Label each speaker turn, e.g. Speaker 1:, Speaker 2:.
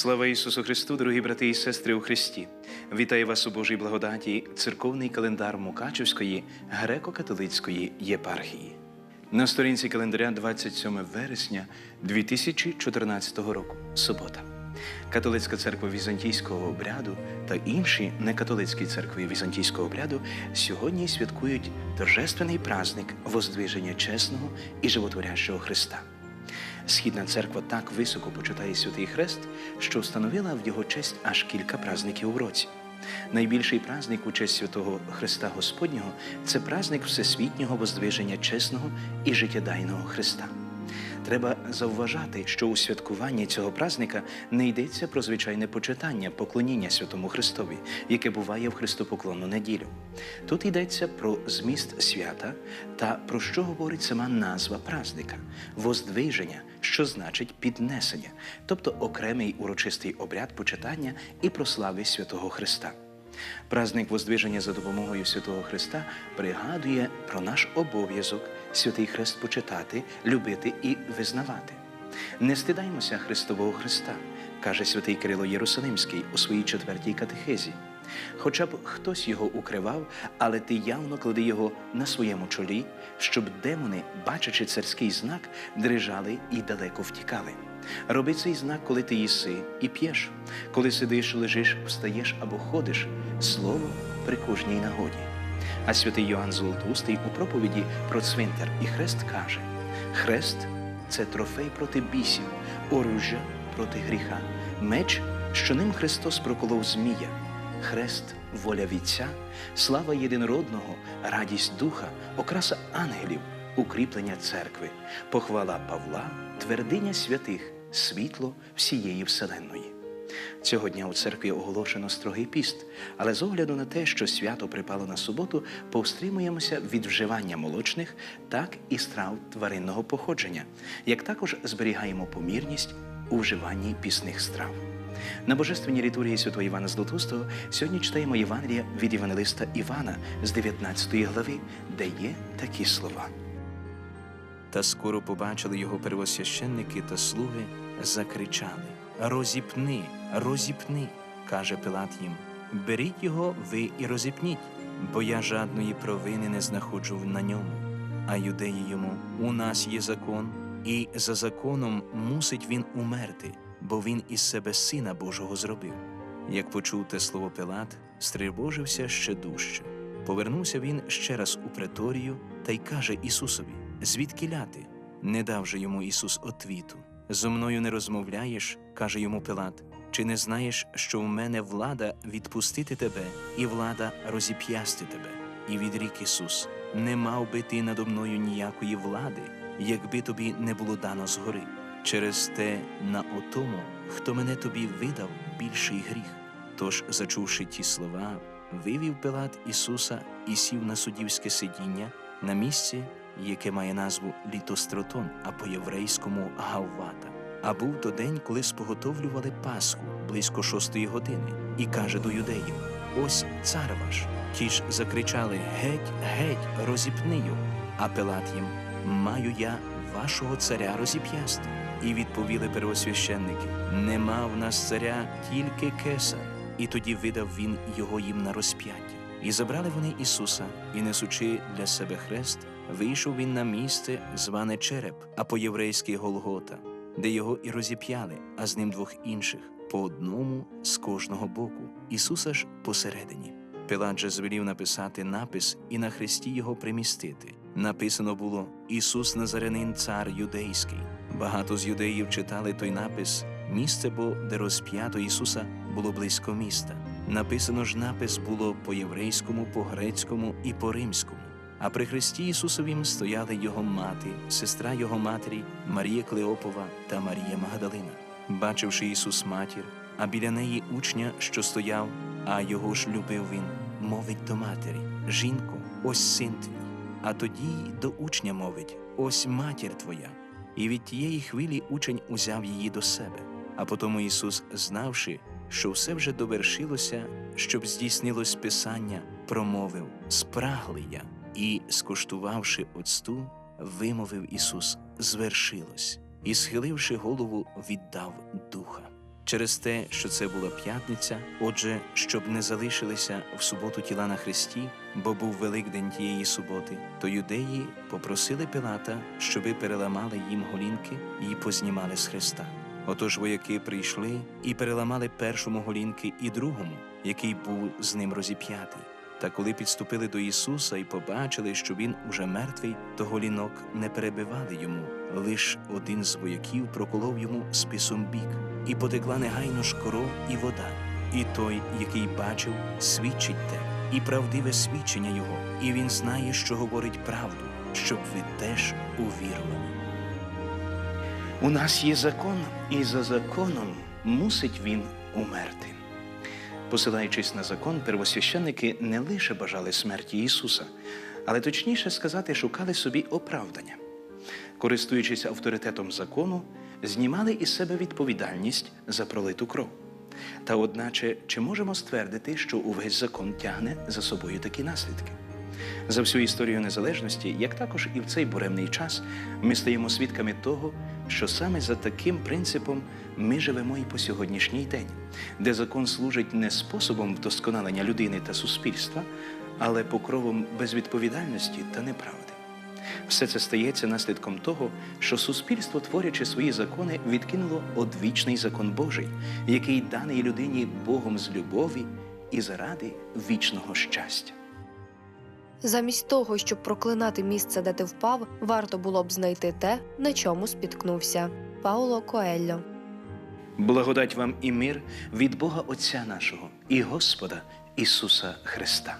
Speaker 1: Слава Ісусу Христу, дорогі брати і сестри у Христі! Вітаю вас у Божій благодаті, церковний календар Мукачівської греко-католицької єпархії. На сторінці календаря 27 вересня 2014 року, субота. Католицька церква візантійського обряду та інші некатолицькі церкви візантійського обряду сьогодні святкують торжественний праздник Воздвиження чесного і животворящого Христа. Східна церква так високо почитає святий хрест, що встановила в його честь аж кілька празників у році. Найбільший праздник у честь святого Христа Господнього це праздник Всесвітнього воздвиження чесного і життєдайного Христа. Треба завважати, що у святкуванні цього празника не йдеться про звичайне почитання, поклоніння Святому Христові, яке буває в Христопоклонну неділю. Тут йдеться про зміст свята та про що говорить сама назва празника воздвиження, що значить піднесення, тобто окремий урочистий обряд почитання і прослави святого Христа. Праздник Воздвиження за допомогою Святого Христа пригадує про наш обов'язок святий Хрест почитати, любити і визнавати. Не стидаймося Христового Христа, каже святий Кирило Єрусалимський у своїй четвертій катехезі. Хоча б хтось його укривав, але ти явно клади його на своєму чолі, щоб демони, бачачи царський знак, дрижали і далеко втікали. Роби цей знак, коли ти їси і п'єш, коли сидиш, лежиш, встаєш або ходиш, слово при кожній нагоді. А святий Йоанн Золотоустий у проповіді про цвинтар і хрест каже: Хрест це трофей проти бісів, оружжя проти гріха, меч, що ним Христос проколов змія, хрест, воля Вітця, слава єдинородного, радість духа, окраса ангелів, укріплення церкви, похвала Павла, твердиня святих, світло всієї вселенної. Цього дня у церкві оголошено строгий піст, але з огляду на те, що свято припало на суботу, повстримуємося від вживання молочних, так і страв тваринного походження, як також зберігаємо помірність у вживанні пісних страв. На божественній літургії святого Івана Златоустого сьогодні читаємо Євангелія від Євангелиста Івана з 19 глави, де є такі слова.
Speaker 2: Та скоро побачили його первосвященники та слуги, закричали: Розіпни, розіпни, каже Пилат їм. Беріть його ви і розіпніть, бо я жадної провини не знаходжу на ньому. А юдеї йому у нас є закон, і за законом мусить він умерти, бо він із себе сина Божого зробив. Як почув те слово Пилат, стривожився ще дужче. Повернувся він ще раз у преторію та й каже Ісусові: Звідки ляти? Не дав же йому Ісус отвіту. Зо мною не розмовляєш, каже йому Пилат. Чи не знаєш, що в мене влада відпустити тебе, і влада розіп'ясти тебе? І відрік Ісус: Не мав би ти надо мною ніякої влади, якби тобі не було дано згори. Через те на отому, хто мене тобі видав, більший гріх. Тож, зачувши ті слова, вивів Пилат Ісуса і сів на суддівське сидіння на місці, яке має назву Літостротон, а по-єврейському Гаввата. А був то день, коли споготовлювали Пасху близько шостої години, і каже до юдеїв: Ось цар ваш. Ті ж закричали Геть, геть, розіпни його. А Пилат їм: Маю я вашого царя розіп'ясти. І відповіли первосвященники: Нема в нас царя, тільки кесар. І тоді видав він його їм на розп'яття. І забрали вони Ісуса, і несучи для себе хрест, вийшов він на місце, зване Череп, а по-єврейськи Голгота, де його і розіп'яли, а з ним двох інших, по одному з кожного боку, Ісуса ж посередині. Пилат же звелів написати напис і на хресті його примістити. Написано було Ісус Назарянин, цар юдейський. Багато з юдеїв читали той напис. Місце бо, де розп'ято Ісуса, було близько міста. Написано ж напис було по єврейському, по грецькому і по римському. А при хресті Ісусовім стояли його мати, сестра його матері, Марія Клеопова та Марія Магдалина. Бачивши Ісус матір, а біля неї учня, що стояв, а його ж любив він, мовить до матері: Жінко, ось син твій. А тоді до учня мовить: Ось матір твоя. І від тієї хвилі учень узяв її до себе. А потому Ісус, знавши, що все вже довершилося, щоб здійснилось Писання, промовив Спрагли я, і, скуштувавши оцту, вимовив Ісус Звершилось, і, схиливши голову, віддав духа.
Speaker 3: Через те, що це була п'ятниця, отже, щоб не залишилися в суботу тіла на хресті, бо був Великдень тієї суботи, то юдеї попросили Пилата, щоби переламали їм голінки і познімали з хреста. Отож вояки прийшли і переламали першому голінки і другому, який був з ним розіп'ятий. Та коли підступили до Ісуса і побачили, що він уже мертвий, то голінок не перебивали йому. Лиш один з вояків проколов йому списом бік, і потекла негайно ж кров і вода. І той, який бачив, свідчить те, і правдиве свідчення його, і він знає, що говорить правду, щоб ви теж увірували.
Speaker 2: У нас є закон, і за законом мусить він умерти. Посилаючись на закон, первосвященники не лише бажали смерті Ісуса, але точніше сказати, шукали собі оправдання. Користуючись авторитетом закону, знімали із себе відповідальність за пролиту кров. Та одначе, чи можемо ствердити, що увесь закон тягне за собою такі наслідки? За всю історію незалежності, як також і в цей буремний час, ми стаємо свідками того, що саме за таким принципом ми живемо і по сьогоднішній день, де закон служить не способом вдосконалення людини та суспільства, але покровом безвідповідальності та неправди. Все це стається наслідком того, що суспільство, творячи свої закони, відкинуло одвічний закон Божий, який даний людині Богом з любові і заради вічного щастя.
Speaker 4: Замість того, щоб проклинати місце, де ти впав, варто було б знайти те, на чому спіткнувся. Пауло Коельо.
Speaker 2: Благодать вам і мир від Бога Отця нашого і Господа Ісуса Христа.